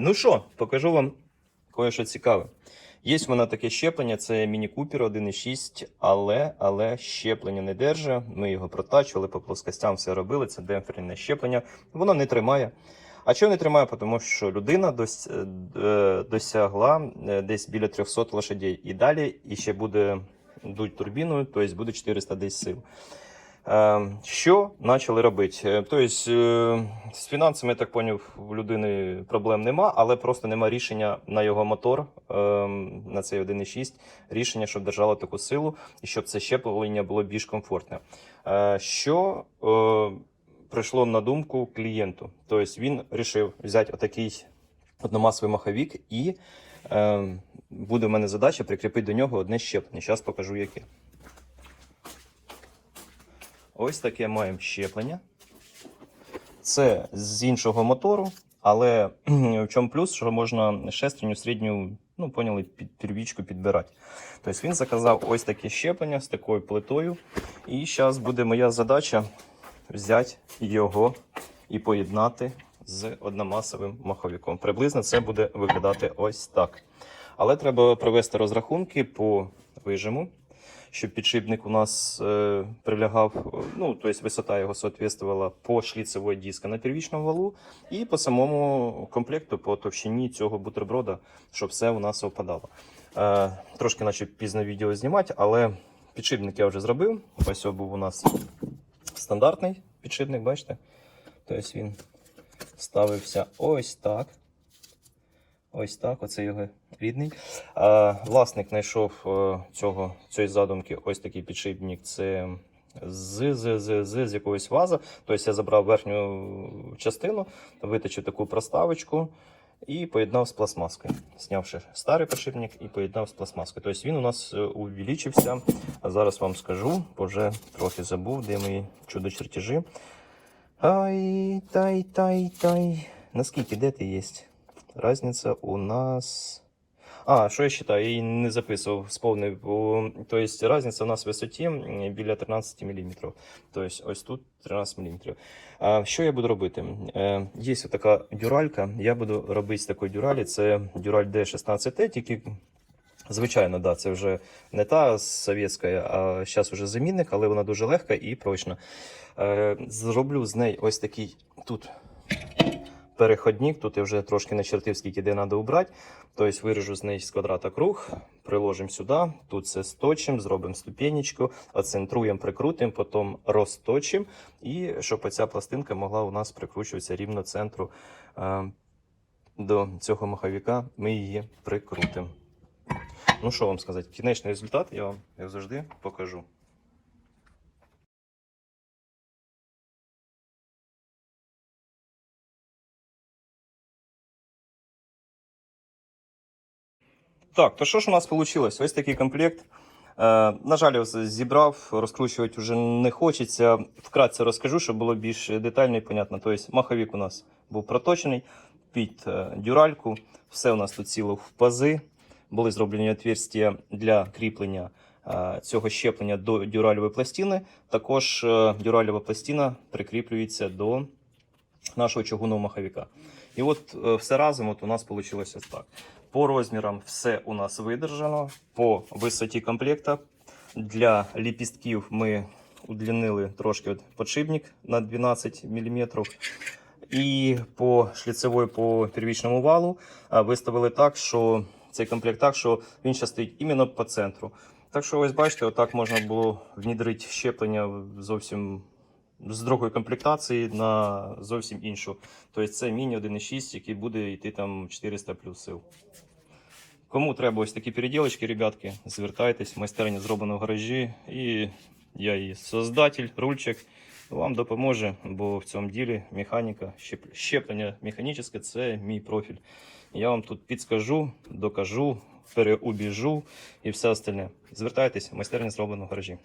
Ну що, покажу вам кое-що цікаве. Є в мене таке щеплення, це Міні Купер 1.6, але, але щеплення не держить. Ми його протачували, по плоскостям все робили, це демпферне щеплення. Воно не тримає. А чого не тримає? Тому що людина е, досягла е, десь біля 300 лошадей. І далі і ще буде дуть турбіною, тобто буде 400 десь сил. Е, Що почали робити? Тобто, з фінансами, я так поняв, у людини проблем нема, але просто нема рішення на його мотор, е, на цей 1.6, рішення, щоб держало таку силу і щоб це щеплення було більш комфортне. Е, Що прийшло на думку клієнту? Тобто він вирішив взяти отакий одномасовий маховік і е, буде в мене задача прикріпити до нього одне щеплення. Зараз покажу яке. Ось таке маємо щеплення. Це з іншого мотору, але в чому плюс, що можна шестерню середню, ну, поняли, під первічку підбирати. Тобто він заказав ось таке щеплення з такою плитою. І зараз буде моя задача взяти його і поєднати з одномасовим маховиком. Приблизно це буде виглядати ось так. Але треба провести розрахунки по вижиму щоб підшипник у нас е, прилягав, ну, тобто висота його соответствувала по шліцевої диска на первічному валу і по самому комплекту, по товщині цього бутерброда, щоб все у нас совпадало. Е, трошки наче пізно відео знімати, але підшипник я вже зробив. Ось був у нас стандартний підшипник, бачите? Тобто він ставився ось так. Ось так, оце його рідний. А, власник знайшов е, цього, цієї задумки ось такий підшипник. Це з, з, з, з, з якогось ваза. Тобто я забрав верхню частину, виточив таку проставочку і поєднав з пластмаскою. Знявши старий підшипник і поєднав з пластмаскою. Тобто він у нас е, увеличився. А зараз вам скажу, бо вже трохи забув, де мої чудо-чертежі. Ай, тай, тай, тай. Наскільки, де ти є? Разниця у нас. А, що я вважаю? Я її не записував, сповнив. Тобто різниця у нас в висоті біля 13 мм. Тобто ось тут 13 мм. А, що я буду робити? Є така дюралька. Я буду робити з такої дюралі. Це дюраль D16T, тільки. Звичайно, да, це вже не та совєтська, а зараз вже замінник, але вона дуже легка і прочна. Е, зроблю з неї ось такий тут переходник. Тут я вже трошки начертив, скільки де треба убрати. Тобто виріжу з неї з квадрата круг, приложимо сюди, тут все сточимо, зробимо ступенечку, оцентруємо, прикрутимо, потім розточимо. І щоб оця пластинка могла у нас прикручуватися рівно центру е, до цього маховика, ми її прикрутимо. Ну що вам сказати, кінечний результат я вам, як завжди, покажу. Так, то що ж у нас вийшло? Ось такий комплект. Е, на жаль, зібрав, розкручувати вже не хочеться. Вкратце розкажу, щоб було більш детально і понятно. Тобто маховик у нас був проточений під е, дюральку. Все у нас тут ціло в пази. Були зроблені отверстия для кріплення е, цього щеплення до дюральової пластини. Також дюральова пластина прикріплюється до нашого чугунного маховика. І от е, все разом от у нас вийшло так. По розмірам все у нас видержано. По висоті комплекта для ліпістків ми удлінили трошки от подшипник на 12 мм. І по шліцевої по первічному валу а, виставили так, що цей комплект так, що він ще стоїть іменно по центру. Так що, ось бачите, отак можна було внідрити щеплення зовсім з другої комплектації на зовсім іншу. Тобто це міні 1.6, який буде йти там 400 плюс сил. Кому треба ось такі переділочки, ребятки, звертайтесь, майстерня зроблена в гаражі. І я її создатель, рульчик вам допоможе, бо в цьому ділі механіка, щеп- щеплення механічне це мій профіль. Я вам тут підскажу, докажу, переубіжу і все остальне. Звертайтесь, майстерня зроблена в гаражі.